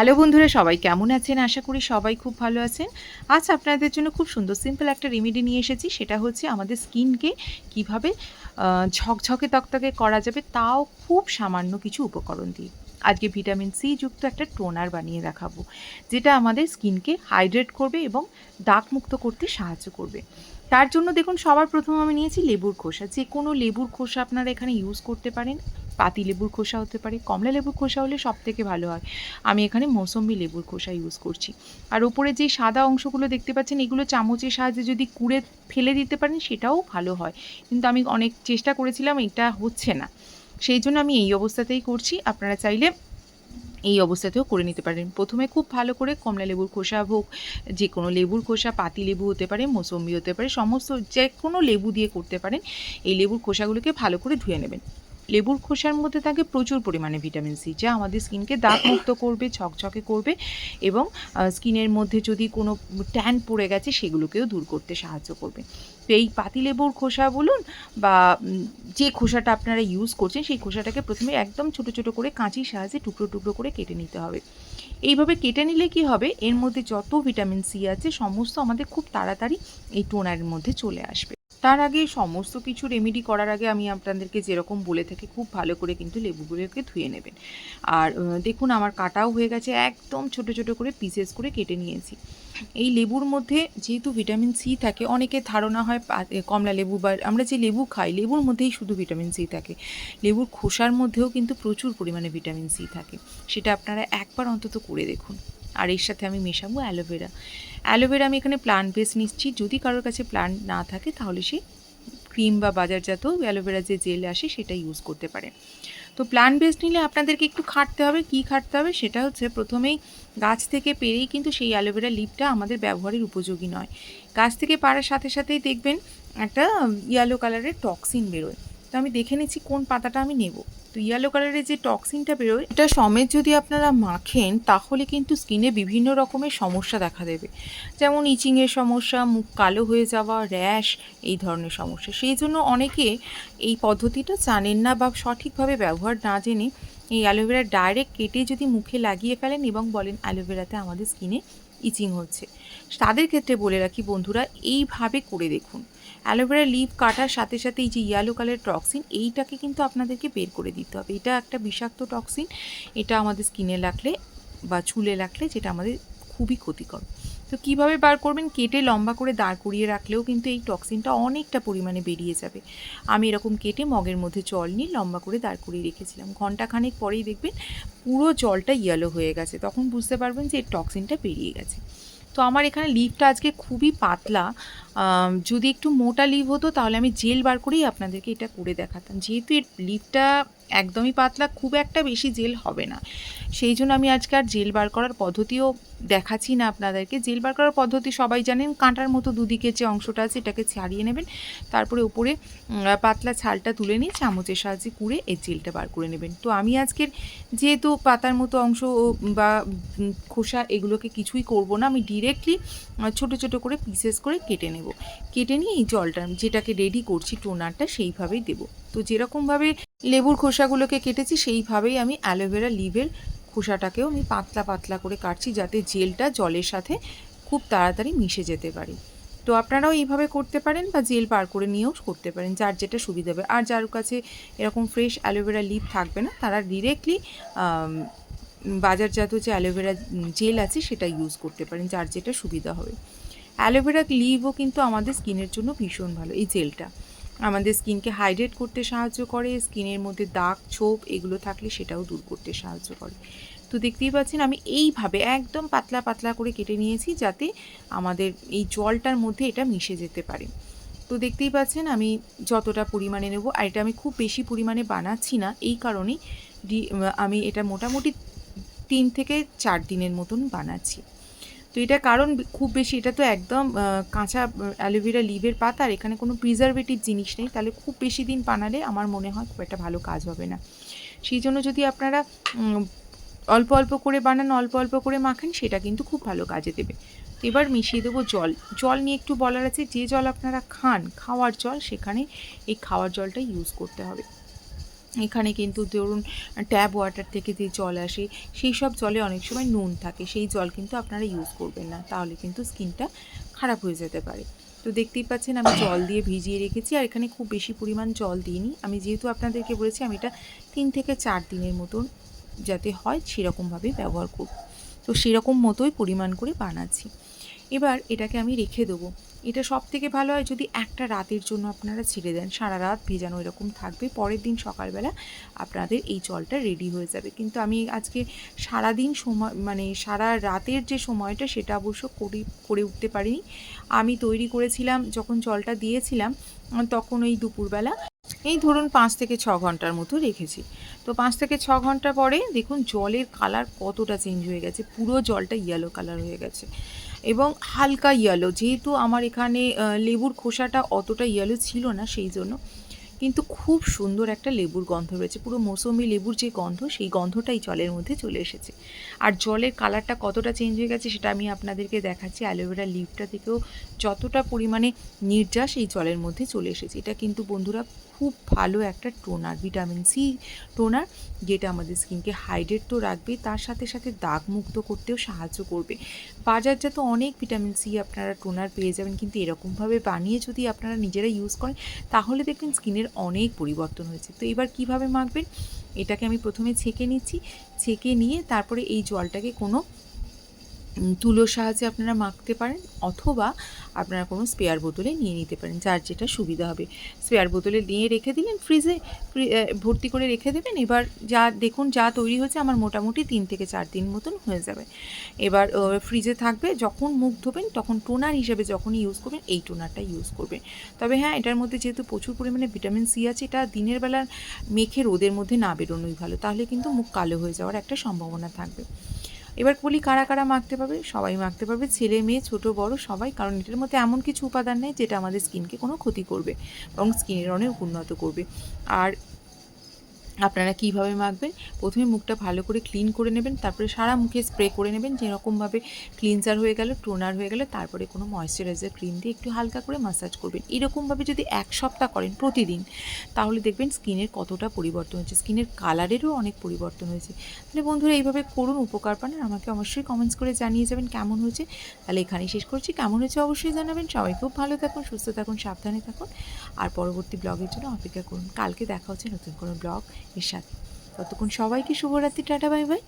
Hello বন্ধুরা, সবাই কেমন আছেন? আশা করি সবাই খুব ভালো আছেন। আজ আপনাদের জন্য খুব সুন্দর সিম্পল একটা রেমেডি নিয়ে এসেছি। সেটা হচ্ছে আমাদের স্কিনকে কীভাবে ঝকঝকে তকতকে করা যাবে তাও খুব সামান্য কিছু উপকরণ দিয়ে। আজকে ভিটামিন সি যুক্ত একটা টোনার বানিয়ে দেখাবো, যেটা আমাদের স্কিনকে হাইড্রেট করবে এবং দাগ মুক্ত করতে সাহায্য করবে। তার জন্য দেখুন, সবার প্রথম আমি নিয়েছি লেবুর খোসা। যে কোনো লেবুর খোসা আপনারা এখানে ইউজ করতে পারেন। পাতি লেবুর খোসা হতে পারে, কমলা লেবুর খোসা হলে সব থেকে ভালো হয়। আমি এখানে মৌসম্বি লেবুর খোসা ইউজ করছি। আর ওপরে যে সাদা অংশগুলো দেখতে পাচ্ছেন, এগুলো চামচের সাহায্যে যদি কুড়ে ফেলে দিতে পারেন, সেটাও ভালো হয়। কিন্তু আমি অনেক চেষ্টা করেছিলাম, এটা হচ্ছে না। সেই জন্য আমি এই অবস্থাতেই করছি। আপনারা চাইলে এই অবস্থাতেও করে নিতে পারেন। প্রথমে খুব ভালো করে কমলা লেবুর খোসা হোক যে কোনো লেবুর খোসা, পাতি লেবু হতে পারে, মৌসম্বি হতে পারে, সমস্ত যে কোনো লেবু দিয়ে করতে পারেন, এই লেবুর খোসাগুলোকে ভালো করে ধুয়ে নেবেন। লেবুর খোসার মধ্যে থাকে প্রচুর পরিমাণে ভিটামিন সি, যা আমাদের স্কিনকে দাগ মুক্ত করবে ঝকঝকে করবে এবং স্কিনের মধ্যে যদি কোনো ট্যান পড়ে গেছে সেগুলোকেও দূর করতে সাহায্য করবে। তো এই পাতিলেবুর খোসা বলুন বা যে খোসাটা আপনারা ইউজ করছেন সেই খোসাটাকে প্রথমে একদম ছোট ছোট করে কাঁচির সাহায্যে টুকরো টুকরো করে কেটে নিতে হবে। এইভাবে কেটে নিলে কি হবে? এর মধ্যে যত ভিটামিন সি আছে, সমস্ত আমাদের খুব তাড়াতাড়ি এই টোনারের মধ্যে চলে আসবে। তার আগে সমস্ত কিছু রেমেডি করার আগে আমি আপনাদেরকে যেরকম বলে থাকি, খুব ভালো করে কিন্তু লেবুগুলোকে ধুয়ে নেবেন। আর দেখুন আমার কাটাও হয়ে গেছে, একদম ছোট ছোট করে পিসেস করে কেটে নিয়েছি। এই লেবুর মধ্যে যেহেতু ভিটামিন সি থাকে অনেকের ধারণা হয় কমলা লেবু বা আমরা যে লেবু খাই, লেবুর মধ্যেই শুধু ভিটামিন সি থাকে। লেবুর খোসার মধ্যেও কিন্তু প্রচুর পরিমাণে ভিটামিন সি থাকে। সেটা আপনারা একবার অন্তত করে দেখুন। আর এর সাথে আমি মেশাবো অ্যালোভেরা অ্যালোভেরা আমি এখানে প্লান্ট বেস নিচ্ছি। যদি কারোর কাছে প্লান্ট না থাকে, তাহলে সে ক্রিম বা বাজারজাত অ্যালোভেরা যে জেল আসে, সেটা ইউজ করতে পারে। তো প্লান্ট বেস নিলে আপনাদেরকে একটু খাটতে হবে। কি খাটতে হবে? সেটা হচ্ছে প্রথমেই গাছ থেকে পেরেই কিন্তু সেই অ্যালোভেরা লিপটা আমাদের ব্যবহারের উপযোগী নয়। গাছ থেকে পাড়ার সাথে সাথেই দেখবেন একটা ইয়েলো কালারের টক্সিন বেরোয়। তো আমি দেখে নিচ্ছি কোন পাতাটা আমি নেব। তো ইয়েলো কালারের যে টক্সিনটা বেরোয়, এটা সমেত যদি আপনারা মাখেন, তাহলে কিন্তু স্কিনে বিভিন্ন রকমের সমস্যা দেখা দেবে। যেমন ইচিংয়ের সমস্যা, মুখ কালো হয়ে যাওয়া র্যাশ এই ধরনের সমস্যা। সেই জন্য অনেকে এই পদ্ধতিটা জানেন না বা সঠিকভাবে ব্যবহার না জেনে এই অ্যালোভেরা ডাইরেক্ট কেটে যদি মুখে লাগিয়ে ফেলেন এবং বলেন অ্যালোভেরাতে আমাদের স্কিনে ইচিং হচ্ছে। তাদের ক্ষেত্রে বলে রাখি বন্ধুরা, এইভাবে করে দেখুন। অ্যালোভেরা লিভ কাটার সাথে সাথে এই যে ইয়েলো কালার টক্সিন এইটাকে কিন্তু আপনাদেরকে বের করে দিতে হবে। এটা একটা বিষাক্ত টক্সিন এটা আমাদের স্কিনে লাগলে বা চুলে লাগলে যেটা আমাদের খুবই ক্ষতিকর। তো কীভাবে বার করবেন? কেটে লম্বা করে দাঁড় করিয়ে রাখলেও কিন্তু এই টক্সিনটা অনেকটা পরিমাণে বেরিয়ে যাবে। আমি এরকম কেটে মগের মধ্যে জল নিয়ে লম্বা করে দাঁড় করিয়ে রেখেছিলাম। ঘন্টাখানেক পরেই দেখবেন পুরো জলটা ইয়েলো হয়ে গেছে। তখন বুঝতে পারবেন যে এর টক্সিনটা বেরিয়ে গেছে। তো আমার এখানে লিভটা আজকে খুবই পাতলা। যদি একটু মোটা লিভ হতো, তাহলে আমি জেল বার করেই আপনাদেরকে এটা করে দেখাতাম। যেহেতু এর লিভটা একদমই পাতলা, খুব একটা বেশি জেল হবে না। সেই জন্য আমি আজকে আর জেল বার করার পদ্ধতিও দেখাচ্ছি না আপনাদেরকে। জেল বার করার পদ্ধতি সবাই জানেন, কাঁটার মতো দুদিকের যে অংশটা আছে, এটাকে ছাড়িয়ে নেবেন। তারপরে উপরে পাতলা ছালটা তুলে নিয়ে চামচের সাহায্যে কুড়ে এই জেলটা বার করে নেবেন। তো আমি আজকের যেহেতু পাতার মতো অংশ বা খোসা এগুলোকে কিছুই করব না, আমি ডিরেক্টলি ছোট ছোট করে পিসেস করে কেটে নেব। কেটে নিয়ে এই জলটা যেটাকে রেডি করছি টোনারটা সেইভাবেই দেবো। তো যেরকমভাবে লেবুর খোসাগুলোকে কেটেছি, সেইভাবেই আমি অ্যালোভেরা লিভের খোসাটাকেও আমি পাতলা পাতলা করে কাটছি যাতে জেলটা জলের সাথে খুব তাড়াতাড়ি মিশে যেতে পারে। তো আপনারাও এইভাবে করতে পারেন বা জেল বার করে নিয়েও করতে পারেন, যার যেটা সুবিধা হবে। আর যার কাছে এরকম ফ্রেশ অ্যালোভেরা লিভ থাকবে না, তারা ডিরেক্টলি বাজারজাত যে অ্যালোভেরা জেল আছে সেটা ইউজ করতে পারেন, যার যেটা সুবিধা হবে। অ্যালোভেরা লিভও কিন্তু আমাদের স্কিনের জন্য ভীষণ ভালো, এই জেলটা। আমাদের স্কিনকে হাইড্রেট করতে সাহায্য করে, স্কিনের মধ্যে দাগ, ছোপ এগুলো থাকলে সেটাও দূর করতে সাহায্য করে। তো দেখতেই পাচ্ছেন, আমি এইভাবে একদম পাতলা পাতলা করে কেটে নিয়েছি যাতে আমাদের এই জলটার মধ্যে এটা মিশে যেতে পারে। তো দেখতেই পাচ্ছেন, আমি যতটা পরিমাণে নেব, আর এটা আমি খুব বেশি পরিমাণে বানাচ্ছি না, এই কারণেই আমি এটা মোটামুটি তিন থেকে চার দিনের মতন বানাচ্ছি। তো এটা কারণ খুব বেশি, এটা তো একদম কাঁচা অ্যালোভেরা লিভের পাতা আর এখানে কোনো প্রিজারভেটিভ জিনিস নেই। তাহলে খুব বেশি দিন বানালে আমার মনে হয় খুব একটা ভালো কাজ হবে না। সেই জন্য যদি আপনারা অল্প অল্প করে বানান, অল্প অল্প করে মাখেন, সেটা কিন্তু খুব ভালো কাজে দেবে। এবার মিশিয়ে দেবো জল। জল নিয়ে একটু বলার আছে, যে জল আপনারা খান, খাওয়ার জল, সেখানে এই খাওয়ার জলটা ইউজ করতে হবে। এখানে কিন্তু ধরুন ট্যাপ ওয়াটার থেকে যে জল আসে, সেই সব জলে অনেক সময় নুন থাকে, সেই জল কিন্তু আপনারা ইউজ করবেন না, তাহলে কিন্তু স্কিনটা খারাপ হয়ে যেতে পারে। তো দেখতেই পাচ্ছেন আমি জল দিয়ে ভিজিয়ে রেখেছি, আর এখানে খুব বেশি পরিমাণ জল দিইনি। আমি যেহেতু আপনাদেরকে বলেছি আমি এটা তিন থেকে চার দিনের মতন যাতে হয় সেরকমভাবে ব্যবহার করব। তো সেরকম মতোই পরিমাণ করে বানাচ্ছি। এবার এটাকে আমি রেখে দেবো। এটা সব থেকে ভালো হয় যদি একটা রাতের জন্য আপনারা ছেড়ে দেন। সারা রাত ভেজানো এরকম থাকবে। পরের দিন সকালবেলা আপনাদের এই জলটা রেডি হয়ে যাবে। কিন্তু আমি আজকে সারা দিন সময় মানে সারা রাতের যে সময়টা সেটা অবশ্য করে করে উঠতে পারিনি। আমি তৈরি করেছিলাম, যখন জলটা দিয়েছিলাম, তখন ওই দুপুরবেলা এই ধরুন পাঁচ থেকে ছ ঘণ্টার মতো রেখেছি। তো পাঁচ থেকে ছ ঘণ্টা পরে দেখুন জলের কালার কতটা চেঞ্জ হয়ে গেছে। পুরো জলটা ইয়েলো কালার হয়ে গেছে। এবং হালকা ইয়েলো যেহেতু আমার এখানে লেবুর খোসাটা অতটা ইয়েলো ছিল না সেই জন্য। কিন্তু খুব সুন্দর একটা লেবুর গন্ধ রয়েছে। পুরো মৌসুমি লেবুর যে গন্ধ, সেই গন্ধটাই জলের মধ্যে চলে এসেছে। আর জলের কালারটা কতটা চেঞ্জ হয়ে গেছে সেটা আমি আপনাদেরকে দেখাচ্ছি। অ্যালোভেরা লিভটা থেকেও যতটা পরিমাণে নির্যাস এই জলের মধ্যে চলে এসেছে। এটা কিন্তু বন্ধুরা খুব ভালো একটা টোনার ভিটামিন সি টোনার যেটা আমাদের স্কিনকে হাইড্রেট তো রাখবে, তার সাথে সাথে দাগ মুক্ত করতেও সাহায্য করবে। বাজারজাত অনেক ভিটামিন সি আপনারা টোনার পেয়ে যাবেন, কিন্তু এরকমভাবে বানিয়ে যদি আপনারা নিজেরা ইউজ করেন, তাহলে দেখবেন স্কিনের অনেক পরিবর্তন হয়েছে। তো এবার কীভাবে মাখবেন? এটাকে আমি প্রথমে ছেঁকে নিচ্ছি। ছেঁকে নিয়ে তারপরে এই জলটাকে কোনো তুলোর সাহায্যে আপনারা মাখতে পারেন অথবা আপনারা কোনো স্পেয়ার বোতলে নিয়ে নিতে পারেন, যার যেটা সুবিধা হবে। স্পেয়ার বোতলে নিয়ে রেখে দিলেন ফ্রিজে ফ্রি- ভর্তি করে রেখে দেবেন। এবার যা, দেখুন যা তৈরি হয়েছে আমার মোটামুটি তিন থেকে চার দিন মতন হয়ে যাবে। এবার ফ্রিজে থাকবে, যখন মুখ ধোবেন তখন টোনার হিসেবে যখনই ইউজ করবেন, এই টোনারটা ইউজ করবেন। তবে হ্যাঁ এটার মধ্যে যেহেতু প্রচুর পরিমাণে ভিটামিন সি আছে, এটা দিনের বেলা মেখে রোদের মধ্যে না বেরোনোই ভালো, তাহলে কিন্তু মুখ কালো হয়ে যাওয়ার একটা সম্ভাবনা থাকবে। এবার বলি কারা কারা মাখতে পারবে? সবাই মাখতে পারবে। ছেলে, মেয়ে, ছোট, বড়, সবাই, কারণ এটার মধ্যে এমন কিছু উপাদান নেই যেটা আমাদের স্কিনকে কোনো ক্ষতি করবে এবং স্কিনের অনেক উন্নত করবে। আর আপনারা কীভাবে মাখবেন? প্রথমে মুখটা ভালো করে ক্লিন করে নেবেন, তারপরে সারা মুখে স্প্রে করে নেবেন, যেরকমভাবে ক্লিনজার হয়ে গেল টোনার হয়ে গেল, তারপরে কোনো ময়শ্চারাইজার ক্রিম দিয়ে একটু হালকা করে মাসাজ করবেন। এরকমভাবে যদি এক সপ্তাহ করেন প্রতিদিন, তাহলে দেখবেন স্কিনের কতটা পরিবর্তন হয়েছে, স্কিনের কালারেরও অনেক পরিবর্তন হয়েছে। তাহলে বন্ধুরা এইভাবে করুন উপকার পান, আর আমাকে অবশ্যই কমেন্টস করে জানিয়ে যাবেন কেমন হয়েছে। তাহলে এখানেই শেষ করছি, কেমন হয়েছে অবশ্যই জানাবেন, সবাই খুব ভালো থাকুন, সুস্থ থাকুন, সাবধানে থাকুন, আর পরবর্তী ব্লগের জন্য অপেক্ষা করুন। কালকে দেখা হচ্ছে নতুন কোনো ব্লগ এর ততক্ষণ সবাইকে শুভরাত্রি টাটা বাই বাই।